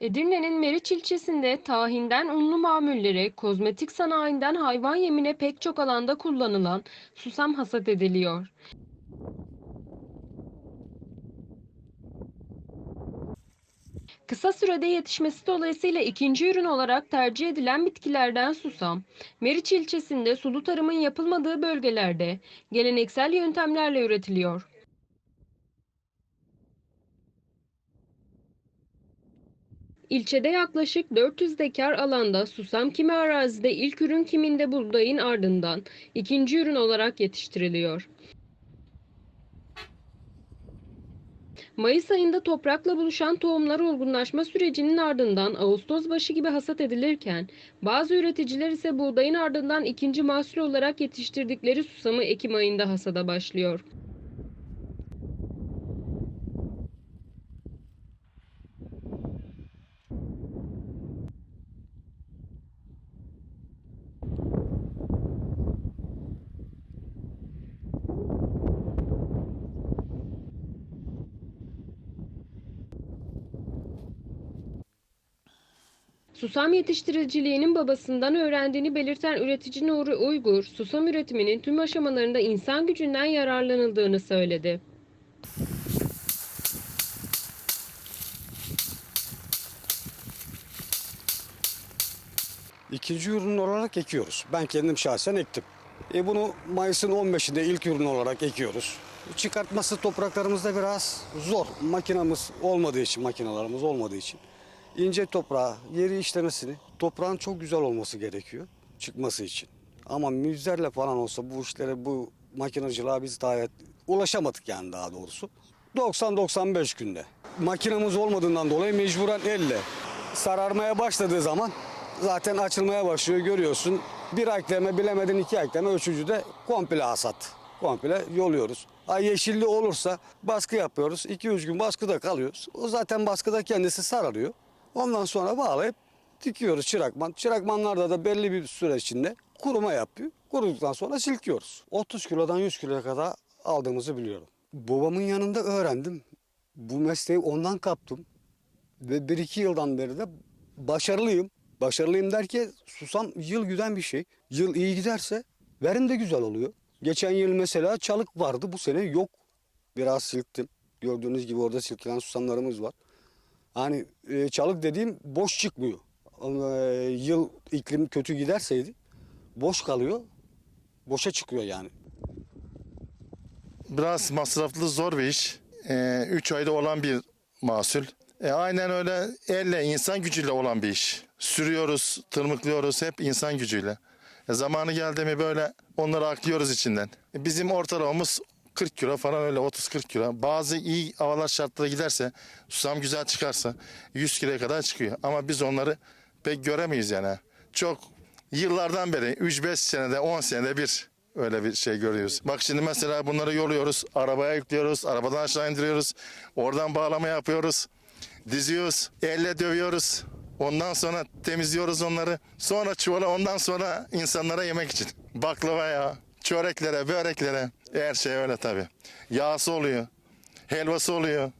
Edirne'nin Meriç ilçesinde tahinden unlu mamullere, kozmetik sanayinden hayvan yemine pek çok alanda kullanılan susam hasat ediliyor. Kısa sürede yetişmesi dolayısıyla ikinci ürün olarak tercih edilen bitkilerden susam, Meriç ilçesinde sulu tarımın yapılmadığı bölgelerde geleneksel yöntemlerle üretiliyor. İlçede yaklaşık 400 dekar alanda susam kimi arazide ilk ürün kiminde buğdayın ardından ikinci ürün olarak yetiştiriliyor. Mayıs ayında toprakla buluşan tohumlar olgunlaşma sürecinin ardından Ağustos başı gibi hasat edilirken bazı üreticiler ise buğdayın ardından ikinci mahsul olarak yetiştirdikleri susamı Ekim ayında hasada başlıyor. Susam yetiştiriciliğinin babasından öğrendiğini belirten üretici Nuri Uygur, susam üretiminin tüm aşamalarında insan gücünden yararlanıldığını söyledi. İkinci ürün olarak ekiyoruz. Ben kendim şahsen ektim. E bunu Mayıs'ın 15'inde ilk ürün olarak ekiyoruz. Çıkartması topraklarımızda biraz zor. Makinamız olmadığı için, makinalarımız olmadığı için. İnce toprağa, yeri işlemesini, toprağın çok güzel olması gerekiyor çıkması için. Ama müzerle falan olsa bu işlere, bu makinacılığa biz daha ulaşamadık yani daha doğrusu. 90-95 günde. Makinamız olmadığından dolayı mecburen elle. Sararmaya başladığı zaman zaten açılmaya başlıyor görüyorsun. Bir ekleme bilemedin iki ekleme üçüncüde komple hasat. Komple yoluyoruz. Ay yeşilli olursa baskı yapıyoruz. 2-3 gün baskıda kalıyoruz. O zaten baskıda kendisi sararıyor. Ondan sonra bağlayıp dikiyoruz çırakman. Çırakmanlarda da belli bir süre içinde kuruma yapıyor. Kuruduktan sonra silkiyoruz. 30 kilodan 100 kiloya kadar aldığımızı biliyorum. Babamın yanında öğrendim. Bu mesleği ondan kaptım. Ve bir iki yıldan beri de başarılıyım. Başarılıyım derken susam yıl güden bir şey. Yıl iyi giderse verim de güzel oluyor. Geçen yıl mesela çalık vardı bu sene yok. Biraz silktim. Gördüğünüz gibi orada silkilen susamlarımız var. Hani e, çalık dediğim boş çıkmıyor. E, yıl iklim kötü giderseydi boş kalıyor. Boşa çıkıyor yani. Biraz masraflı zor bir iş. 3 ayda olan bir mahsul. E, aynen öyle elle insan gücüyle olan bir iş. Sürüyoruz, tırmıklıyoruz hep insan gücüyle. E, zamanı geldi mi böyle onları aklıyoruz içinden. E, bizim ortalamamız 40 kilo falan öyle 30-40 kilo. Bazı iyi havalar şartları giderse, susam güzel çıkarsa 100 kiloya kadar çıkıyor. Ama biz onları pek göremeyiz yani. Çok yıllardan beri 3-5 senede 10 senede bir öyle bir şey görüyoruz. Bak şimdi mesela bunları yoluyoruz, arabaya yüklüyoruz, arabadan aşağı indiriyoruz, oradan bağlama yapıyoruz, diziyoruz, elle dövüyoruz. Ondan sonra temizliyoruz onları. Sonra çuvala ondan sonra insanlara yemek için. Baklavaya, çöreklere, böreklere her şey öyle tabii. Yağsı oluyor, helvası oluyor.